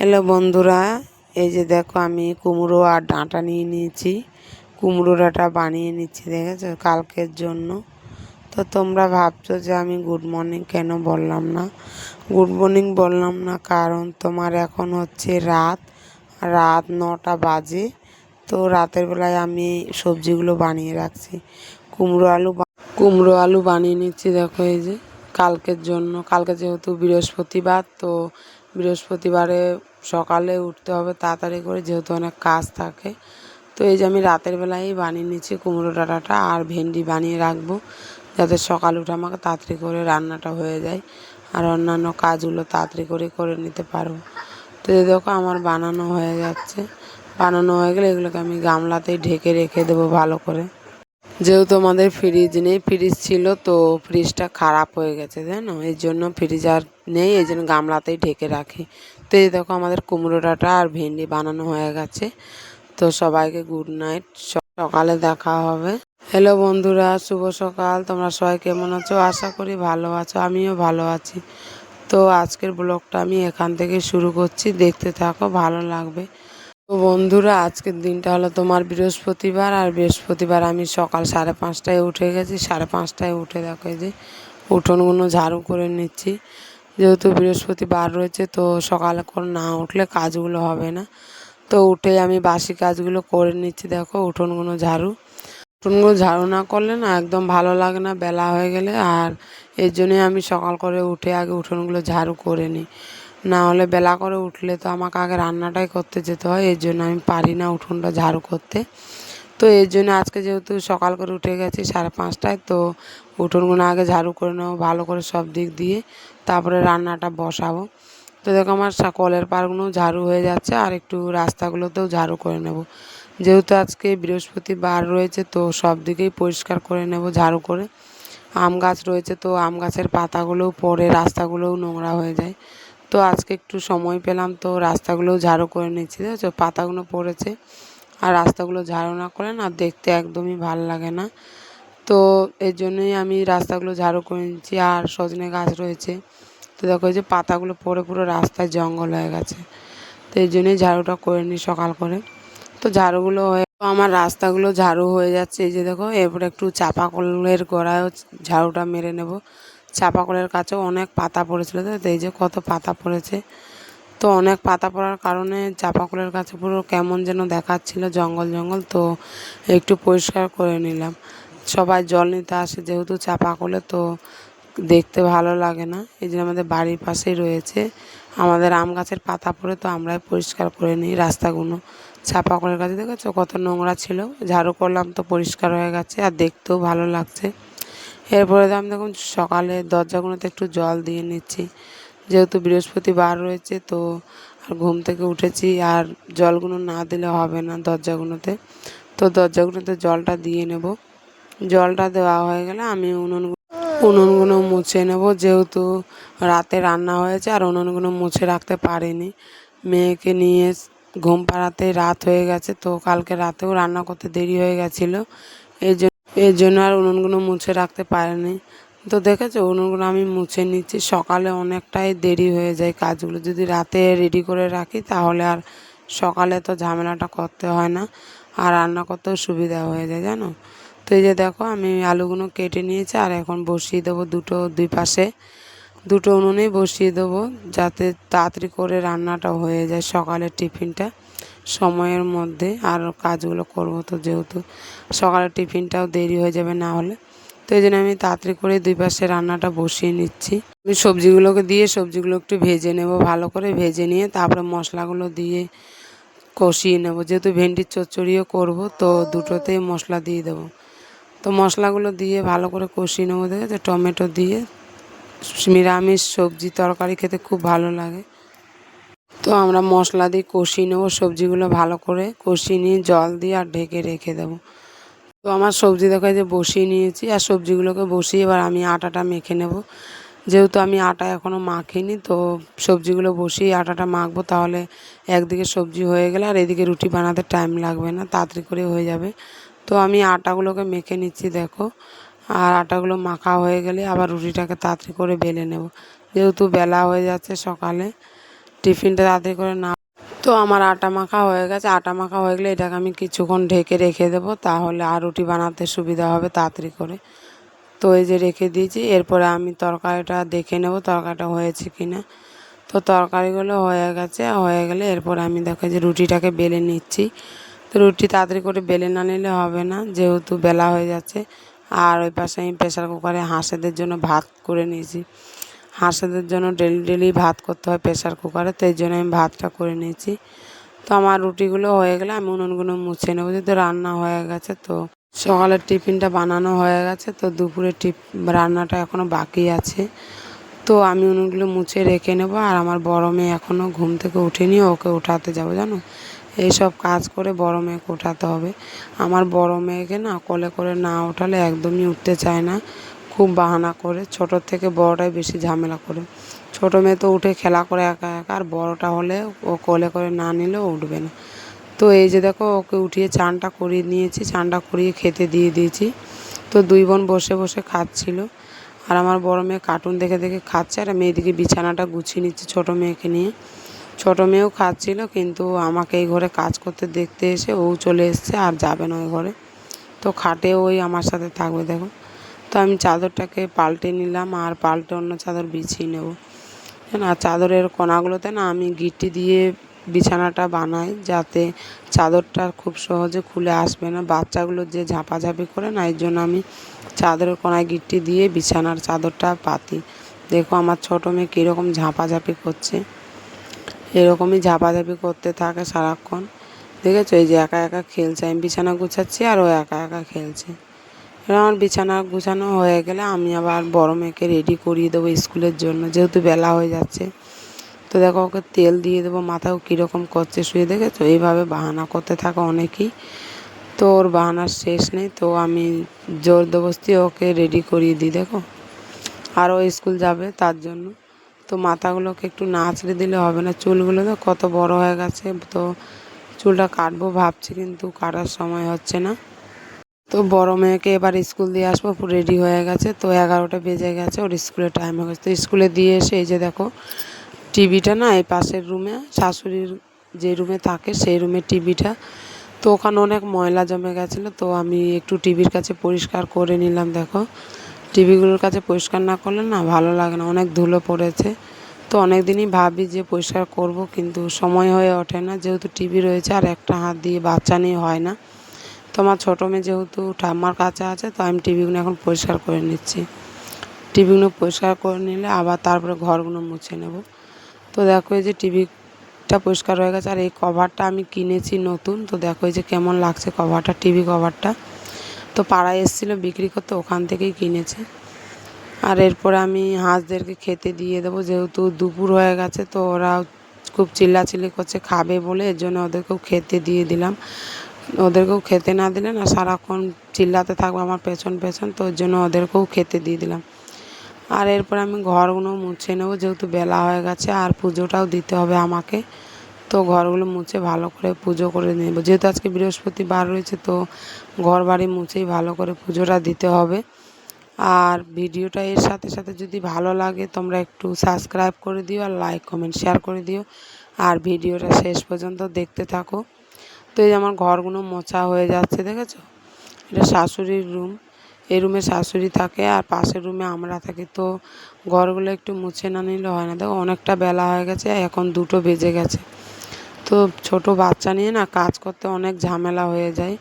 Hello বন্ধুরা, এই যে দেখো আমি কুমড়ো আর ডাঁটা নিয়ে নিয়েছি। কুমড়ো ডাঁটা বানিয়ে নিচ্ছি, দেখেছ? কালকের জন্য। তো তোমরা ভাবছ যে আমি গুড মর্নিং কেন বললাম না? গুড মর্নিং বললাম না কারণ তোমার এখন হচ্ছে রাত রাত নটা বাজে। তো রাতের বেলায় আমি সবজিগুলো বানিয়ে রাখছি। কুমড়ো আলু কুমড়ো আলু বানিয়ে নিচ্ছি, দেখো এই যে। কালকের জন্য, কালকে যেহেতু বৃহস্পতিবার, তো বৃহস্পতিবারে সকালে উঠতে হবে তাড়াতাড়ি করে, যেহেতু অনেক কাজ থাকে। তো এই যে আমি রাতের বেলায় বানিয়ে নিচ্ছি কুমড়ো ডাঁটাটা আর ভেন্ডি বানিয়ে রাখব, যাতে সকাল উঠে আমাকে তাড়াতাড়ি করে রান্নাটা হয়ে যায়। আর অন্যান্য কাজগুলো তাড়াতাড়ি করে করে নিতে পারব। তো এই দেখো আমার বানানো হয়ে যাচ্ছে। বানানো হয়ে গেলে এগুলোকে আমি গামলাতেই ঢেকে রেখে দেবো ভালো করে। যেহেতু আমাদের ফ্রিজ নেই ফ্রিজ ছিল তো ফ্রিজটা খারাপ হয়ে গেছে, জানো? এই জন্য ফ্রিজ আর নেই, এই জন্য গামলাতেই ঢেকে রাখি। তো এই দেখো আমাদের কুমড়ো ডাঁটা আর ভেন্ডি বানানো হয়ে গেছে। তো সবাইকে গুড নাইট সকালে দেখা হবে। হ্যালো বন্ধুরা, শুভ সকাল। তোমরা সবাই কেমন আছো? আশা করি ভালো আছো, আমিও ভালো আছি। তো আজকের ব্লগটা আমি এখান থেকে শুরু করছি। দেখতে থাকো, ভালো লাগবে। তো বন্ধুরা, আজকের দিনটা হলো তোমার বৃহস্পতিবার। আর বৃহস্পতিবার আমি সকাল সাড়ে পাঁচটায় উঠে গেছি। সাড়ে পাঁচটায় উঠে দেখো যে উঠোনগুলো ঝাড়ু করে নিচ্ছি। যেহেতু বৃহস্পতিবার রয়েছে, তো সকালে করে না উঠলে কাজগুলো হবে না। তো উঠে আমি বাসি কাজগুলো করে নিচ্ছি, দেখো উঠোনগুলো ঝাড়ু। উঠোনগুলো ঝাড়ু না করলে না একদম ভালো লাগে না, বেলা হয়ে গেলে। আর এর জন্যই আমি সকাল করে উঠে আগে উঠোনগুলো ঝাড়ু করে নিই। না হলে বেলা করে উঠলে তো আমাকে আগে রান্নাটাই করতে যেতে হয়, এর জন্য আমি পারি না উঠোনটা ঝাড়ু করতে। তো এর জন্য আজকে যেহেতু সকাল করে উঠে গেছি সাড়ে পাঁচটায়, তো উঠোনগুলো আগে ঝাড়ু করে নেব, ভালো করে সব দিক দিয়ে তারপরে রান্নাটা বসাবো। তো দেখো আমার কলের পাড়গুলো ঝাড়ু হয়ে যাচ্ছে আর একটু রাস্তাগুলোতেও ঝাড়ু করে নেব। যেহেতু আজকে বৃহস্পতিবার রয়েছে, তো সব দিকেই পরিষ্কার করে নেব ঝাড়ু করে। আম গাছ রয়েছে, তো আম গাছের পাতাগুলোও পড়ে, রাস্তাগুলোও নোংরা হয়ে যায়। তো আজকে একটু সময় পেলাম, তো রাস্তাগুলোও ঝাড়ু করে নিচ্ছি, দেখেছ? পাতাগুলো পড়েছে। আর রাস্তাগুলো ঝাড়ু না করে না দেখতে একদমই ভালো লাগে না। তো এর জন্যই আমি রাস্তাগুলো ঝাড়ু করে নিচ্ছি আর সজনে গাছ রয়েছে। তো দেখো যে পাতাগুলো পড়ে পুরো রাস্তায় জঙ্গল হয়ে গেছে। তো এই জন্যই ঝাড়ুটা করে নিই সকাল করে। তো ঝাড়ুগুলো হয়ে আমার রাস্তাগুলো ঝাড়ু হয়ে যাচ্ছে। এই যে দেখো, এরপরে একটু চাপা কলের গোড়ায়ও ঝাড়ুটা মেরে নেব। চাপা কলের কাছেও অনেক পাতা পড়েছিল। তো এই যে কত পাতা পড়েছে। তো অনেক পাতা পড়ার কারণে চাপা কলের কাছে পুরো কেমন যেন দেখাচ্ছিল, জঙ্গল জঙ্গল। তো একটু পরিষ্কার করে নিলাম। সবাই জল নিতে আসে, যেহেতু চাপা কলে তো দেখতে ভালো লাগে না। এই জন্য আমাদের বাড়ির পাশেই রয়েছে। আমাদের আম গাছের পাতা পড়ে তো আমরাই পরিষ্কার করে নিই রাস্তাগুলো। চাপা কলের কাছে দেখেছ কত নোংরা ছিল? ঝাড়ু করলাম তো পরিষ্কার হয়ে গেছে আর দেখতেও ভালো লাগছে। এরপরে আমি দেখুন সকালে দরজাগুলোতে একটু জল দিয়ে নিচ্ছি। যেহেতু বৃহস্পতিবার রয়েছে, তো আর ঘুম থেকে উঠেছি আর জলগুলো না দিলে হবে না দরজাগুলোতে। তো দরজাগুলোতে জলটা দিয়ে নেব। জলটা দেওয়া হয়ে গেলে আমি উনুন, উনুনগুলো মুছে নেব। যেহেতু রাতে রান্না হয়েছে আর উনুনগুলো মুছে রাখতে পারিনি। মেয়েকে নিয়ে ঘুম পাড়াতে রাত হয়ে গেছে, তো কালকে রাতেও রান্না করতে দেরি হয়ে গেছিল। এই জন্য এর জন্য আর উনুনগুলো মুছে রাখতে পারিনি। তো দেখেছ, উনুনগুলো আমি মুছে নিচ্ছি। সকালে অনেকটাই দেরি হয়ে যায় কাজগুলো। যদি রাতে রেডি করে রাখি, তাহলে আর সকালে তো ঝামেলাটা করতে হয় না। আর রান্না করতেও সুবিধা হয়ে যায়, জানো? তো এই যে দেখো, আমি আলুগুলো কেটে নিয়েছি আর এখন বসিয়ে দেবো দুটো দুই পাশে। দুটো উনুনেই বসিয়ে দেবো যাতে তাড়াতাড়ি করে রান্নাটা হয়ে যায় সকালের টিফিনটা সময়ের মধ্যে। আর কাজগুলো করব তো যেহেতু সকালের টিফিনটাও দেরি হয়ে যাবে না হলে। তো এই জন্য আমি তাড়াতাড়ি করে দুই পাশে রান্নাটা বসিয়ে নিচ্ছি। আমি সবজিগুলোকে দিয়ে সবজিগুলো একটু ভেজে নেব, ভালো করে ভেজে নিয়ে তারপরে মশলাগুলো দিয়ে কষিয়ে নেব। যেহেতু ভেন্ডির চচ্চড়িও করব, তো দুটোতেই মশলা দিয়ে দেবো। তো মশলাগুলো দিয়ে ভালো করে কষিয়ে নেব দেখে টমেটো দিয়ে। নিরামিষ সবজি তরকারি খেতে খুব ভালো লাগে। তো আমরা মশলা দিয়ে কষিয়ে নেব, সবজিগুলো ভালো করে কষিয়ে নিয়ে জল দিয়ে আর ঢেকে রেখে দেবো। তো আমার সবজি দেখা যে বসিয়ে নিয়েছি, আর সবজিগুলোকে বসিয়ে এবার আমি আটাটা মেখে নেব। যেহেতু আমি আটা এখনও মাখিনি, তো সবজিগুলো বসিয়ে আটাটা মাখবো, তাহলে একদিকে সবজি হয়ে গেলে আর এদিকে রুটি বানাতে টাইম লাগবে না, তাড়াতাড়ি করে হয়ে যাবে। তো আমি আটাগুলোকে মেখে নিচ্ছি দেখো, আর আটাগুলো মাখা হয়ে গেলে আবার রুটিটাকে তাড়াতাড়ি করে বেলে নেব। যেহেতু বেলা হয়ে যাচ্ছে সকালে, টিফিনটা তাড়াতাড়ি করে না তো আমার আটা মাখা হয়ে গেছে। আটা মাখা হয়ে গেলে এটাকে আমি কিছুক্ষণ ঢেকে রেখে দেবো, তাহলে আর রুটি বানাতে সুবিধা হবে তাড়াতাড়ি করে। তো এই যে রেখে দিয়েছি, এরপরে আমি তরকারিটা দেখে নেব তরকারিটা হয়েছে কি না তো তরকারিগুলো হয়ে গেছে, হয়ে গেলে এরপর আমি দেখো যে রুটিটাকে বেলে নিচ্ছি। তো রুটি তাড়াতাড়ি করে বেলে না নিলে হবে না, যেহেতু বেলা হয়ে যাচ্ছে। আর ওই পাশে আমি প্রেশার কুকারে হাঁসেদের জন্য ভাত করে নিয়েছি। হাঁসেদের জন্য ডেলি ডেলি ভাত করতে হয় প্রেশার কুকারে, তো এই জন্য আমি ভাতটা করে নিয়েছি। তো আমার রুটিগুলো হয়ে গেলে আমি উনুনগুলো মুছে নেব, যেহেতু রান্না হয়ে গেছে, তো সকালের টিফিনটা বানানো হয়ে গেছে, তো দুপুরের টিপ রান্নাটা এখনও বাকি আছে। তো আমি উনুনগুলো মুছে রেখে নেব, আর আমার বড় মেয়ে এখনও ঘুম থেকে উঠেনি, ওকে উঠাতে যাব, জানো? এইসব কাজ করে বড় মেয়েকে ওঠাতে হবে। আমার বড় মেয়েকে না কোলে করে না ওঠালে একদমই উঠতে চায় না। খুব বাহানা করে ছোটোর থেকে বড়টাই বেশি ঝামেলা করে। ছোটো মেয়ে তো উঠে খেলা করে একা একা, আর বড়টা হলে ও কোলে করে না নিলেও উঠবে না। তো এই যে দেখো, ওকে উঠিয়ে চানটা করিয়ে নিয়েছি, চানটা করিয়ে খেতে দিয়ে দিয়েছি। তো দুই বোন বসে বসে খাচ্ছিল। আর আমার বড় মেয়ে কার্টুন দেখে দেখে খাচ্ছে, আর মেয়েদিকে বিছানাটা গুছিয়ে নিচ্ছে ছোটো মেয়েকে নিয়ে। ছোটো মেয়েও খাচ্ছিল, কিন্তু আমাকে এই ঘরে কাজ করতে দেখতে এসে ও চলে এসছে আর যাবে না ওই ঘরে। তো খাটে ওই আমার সাথে থাকবে, দেখো। তো আমি চাদরটাকে পাল্টে নিলাম আর পাল্টে অন্য চাদর বিছিয়ে নেব। না চাদরের কোনাগুলোতে না আমি গিট্টি দিয়ে বিছানাটা বানাই যাতে চাদরটা খুব সহজে খুলে আসবে না। বাচ্চাগুলো যে ঝাঁপাঝাঁপি করে না এর জন্য আমি চাদরের কোনায় গিট্টি দিয়ে বিছানার চাদরটা পাতি। দেখো আমার ছোটো মেয়ে কীরকম ঝাঁপাঝাঁপি করছে। এরকমই ঝাঁপাঝাঁপি করতে থাকে সারাক্ষণ। দেখেছ? এই যে একা একা খেলছে, আমি বিছানা গুছাচ্ছি আর ও একা একা খেলছে। আমার বিছানা গুছানো হয়ে গেলে আমি আবার বড় মেয়েকে রেডি করিয়ে দেবো স্কুলের জন্য, যেহেতু বেলা হয়ে যাচ্ছে। তো দেখো, ওকে তেল দিয়ে দেবো, মাথাও কীরকম করছে শুয়ে, দেখেছ? এইভাবে বাহানা করতে থাকে অনেকেই। তো ওর বাহানার শেষ নেই, তো আমি জোর দবস্তি ওকে রেডি করিয়ে দিই, দেখো। আর ও স্কুল যাবে তার জন্য। তো মাথাগুলোকে একটু নাচড়ে দিলে হবে না, চুলগুলো তো কত বড় হয়ে গেছে, তো চুলটা কাটবো ভাবছি, কিন্তু কাটার সময় হচ্ছে না। তো বড় মেয়েকে এবার স্কুল দিয়ে আসব রেডি হয়ে গেছে। তো এগারোটা বেজে গেছে, ওর স্কুলের টাইম হয়ে গেছে। তো স্কুলে দিয়ে এসে এই যে দেখো, টিভিটা না এই পাশের রুমে, শাশুড়ির যে রুমে থাকে সেই রুমে টিভিটা। তো ওখানে অনেক ময়লা জমে গেছিল, তো আমি একটু টিভির কাছে পরিষ্কার করে নিলাম, দেখো। টিভিগুলোর কাছে পরিষ্কার না করলে না ভালো লাগে না, অনেক ধুলো পড়েছে। তো অনেক দিনই ভাবি যে পরিষ্কার করব, কিন্তু সময় হয়ে ওঠে না। যেহেতু টিভি রয়েছে আর একটা হাত দিয়ে বাচ্চা নিয়ে হয় না তো আমার ছোটো মেয়ে যেহেতু ঠাম্মার কাছে আছে, তো আমি টিভিগুলো এখন পরিষ্কার করে নিচ্ছি। টিভিগুলো পরিষ্কার করে নিলে আবার তারপরে ঘরগুলো মুছে নেব। তো দেখো এই যে টিভিটা পরিষ্কার হয়ে গেছে, আর এই কভারটা আমি কিনেছি নতুন, তো দেখো এই যে কেমন লাগছে কভারটা, টিভি কভারটা। তো পাড়ায় এসেছিল বিক্রি করতে, ওখান থেকেই কিনেছে। আর এরপরে আমি হাঁসদেরকে খেতে দিয়ে দেবো, যেহেতু দুপুর হয়ে গেছে, তো ওরা খুব চিল্লাচিল্লি করছে, খাবে বলে, এর জন্য ওদেরকেও খেতে দিয়ে দিলাম। ওদেরকেও খেতে না দিলে না সারাক্ষণ চিল্লাতে থাকব আমার পেছন পেছন, তো ওর জন্য ওদেরকেও খেতে দিয়ে দিলাম। আর এরপর আমি ঘরগুলো মুছে নেব, যেহেতু বেলা হয়ে গেছে, আর পুজোটাও দিতে হবে আমাকে। তো ঘরগুলো মুছে ভালো করে পুজো করে নেব। যেহেতু আজকে বৃহস্পতিবার রয়েছে, তো ঘর বাড়ি মুছেই ভালো করে পুজোটা দিতে হবে। আর ভিডিওটা এর সাথে সাথে যদি ভালো লাগে, তোমরা একটু সাবস্ক্রাইব করে দিও আর লাইক, কমেন্ট, শেয়ার করে দিও। আর ভিডিওটা শেষ পর্যন্ত দেখতে থাকো। তো এই আমার ঘরগুলো মোছা হয়ে যাচ্ছে, দেখেছ? এটা শাশুড়ির রুম। এই রুমে শাশুড়ি থাকে আর পাশের রুমে আমরা থাকি। তো ঘরগুলো একটু মুছে না নিলে হয় না। দেখো, অনেকটা বেলা হয়ে গেছে, এখন দুটো বেজে গেছে। তো ছোট বাচ্চা নিয়ে না কাজ করতে অনেক ঝামেলা হয়ে যায়।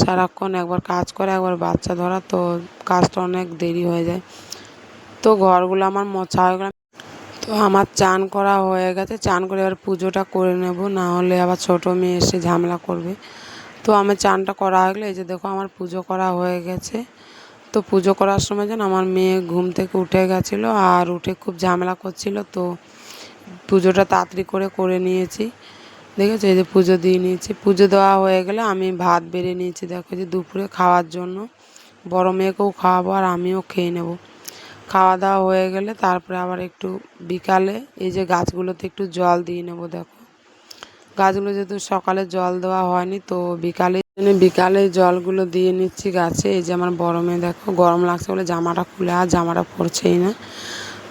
সারাক্ষণ একবার কাজ করে, একবার বাচ্চা ধরা, তো কাজটা অনেক দেরি হয়ে যায়। তো ঘরগুলো আমার মোছা হয়ে গেল তো আমার চান করা হয়ে গেছে। চান করে এবার পুজোটা করে নেব, না হলে আবার ছোটো মেয়ে এসে ঝামেলা করবে। তো আমার চানটা করা হয়ে গেলে, এই যে দেখো আমার পুজো করা হয়ে গেছে। তো পুজো করার সময় যেন আমার মেয়ে ঘুম থেকে উঠে গেছিল আর উঠে খুব ঝামেলা করছিল, তো পুজোটা তাড়াতাড়ি করে করে নিয়েছি। দেখেছ? এই যে পুজো দিয়ে নিয়েছি। পুজো দেওয়া হয়ে গেলে আমি ভাত বেড়ে নিয়েছি, দেখো যে দুপুরে খাওয়ার জন্য। বড় মেয়েকেও খাওয়াবো আর আমিও খেয়ে নেব। খাওয়া দাওয়া হয়ে গেলে তারপরে আবার একটু বিকালে এই যে গাছগুলোতে একটু জল দিয়ে নেব, দেখো। গাছগুলো যেহেতু সকালে জল দেওয়া হয়নি, তো বিকালে বিকালে জলগুলো দিয়ে নিচ্ছি গাছে। এই যে আমার মেয়ে, দেখো, গরম লাগছে বলে জামাটা খুলে আর জামাটা পরছেই না।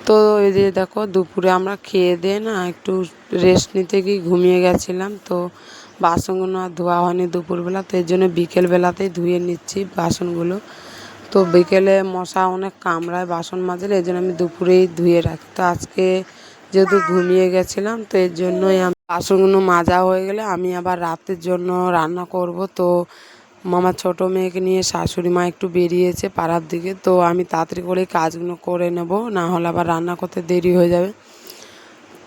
তো এই যে, দেখো, দুপুরে আমরা খেয়ে দিয়ে না একটু রেস্ট নিতে গিয়ে ঘুমিয়ে গেছিলাম, তো বাসনগুলো আর ধোয়া হয়নি দুপুরবেলা, তো এর জন্য বিকেলবেলাতেই ধুয়ে নিচ্ছি বাসনগুলো। তো বিকেলে মশা অনেক কামড়ায় বাসন মাজলে এই জন্য আমি দুপুরেই ধুয়ে রাখি। তো আজকে যেহেতু ঘুমিয়ে গেছিলাম, তো এর জন্যই বাসনগুলো মাজা হয়ে গেলে আমি আবার রাতের জন্য রান্না করব। তো মামার ছোটো মেয়েকে নিয়ে শাশুড়ি মা একটু বেরিয়েছে পাড়ার দিকে, তো আমি তাড়াতাড়ি করে কাজগুলো করে নেব, না হলে আবার রান্না করতে দেরি হয়ে যাবে।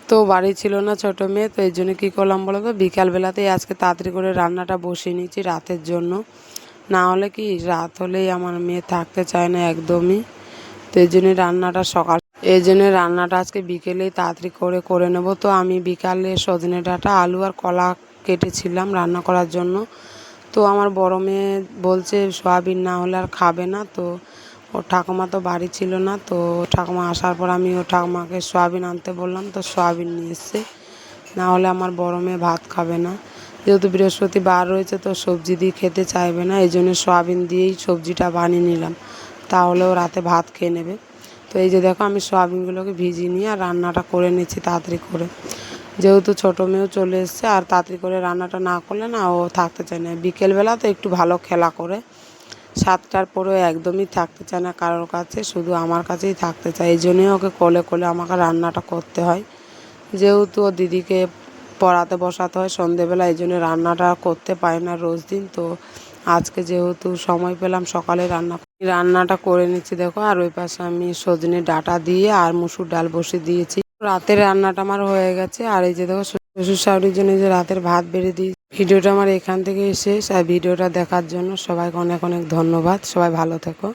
তো বাড়ি ছিল না ছোটো মেয়ে, তো এই জন্য কী করলাম বলো তো, বিকালবেলাতেই আজকে তাড়াতাড়ি করে রান্নাটা বসিয়ে নিয়েছি রাতের জন্য। না হলে কি রাত হলেই আমার মেয়ে থাকতে চায় না একদমই। তো এই জন্য রান্নাটা সকাল এই জন্য রান্নাটা আজকে বিকেলেই তাড়াতাড়ি করে করে নেব। তো আমি বিকালে সজনে ডাঁটা, আলু আর কলা কেটেছিলাম রান্না করার জন্য। তো আমার বড় মেয়ে বলছে, সোয়াবিন না হলে আর খাবে না। তো ওর ঠাকুমা তো বাড়ি ছিল না। তো ঠাকুমা আসার পর আমি ও ঠাকুমাকে সোয়াবিন আনতে বললাম, তো সোয়াবিন নিয়ে এসছে। না হলে আমার বড় মেয়ে ভাত খাবে না। যেহেতু বৃহস্পতিবার রয়েছে, তো সবজি দিয়ে খেতে চাইবে না, এই জন্য সয়াবিন দিয়েই সবজিটা বানিয়ে নিলাম। তাহলেও রাতে ভাত খেয়ে নেবে। তো এই যে দেখো, আমি সয়াবিনগুলোকে ভিজিয়ে নিয়ে আর রান্নাটা করে নিচ্ছি তাড়াতাড়ি করে। যেহেতু ছোটো মেয়েও চলে এসছে, আর তাড়াতাড়ি করে রান্নাটা না করলে না, ও থাকতে চায় না। বিকেলবেলা তো একটু ভালো খেলা করে। সাতটার পরেও একদমই থাকতে চায় না কারোর কাছে, শুধু আমার কাছেই থাকতে চায়। এই জন্যই ওকে কোলে কোলে আমাকে রান্নাটা করতে হয়। যেহেতু ও দিদিকে পড়াতে বসাতে হয় সন্ধেবেলা, এই জন্য রান্নাটা করতে পারি না রোজ দিন। তো আজকে যেহেতু সময় পেলাম সকালে রান্না রান্নাটা করে নিচ্ছি দেখো। আর ওই পাশে আমি সজনে ডাটা দিয়ে আর মুসুর ডাল বসে দিয়েছি। রাতের রান্নাটা আমার হয়ে গেছে। আর এই যে দেখো, শ্বশুর শাশুড়ির জন্য যে রাতের ভাত বেড়ে দিই ভিডিওটা আমার এখান থেকে শেষ। আর ভিডিওটা দেখার জন্য সবাইকে অনেক অনেক ধন্যবাদ। সবাই ভালো থেকো।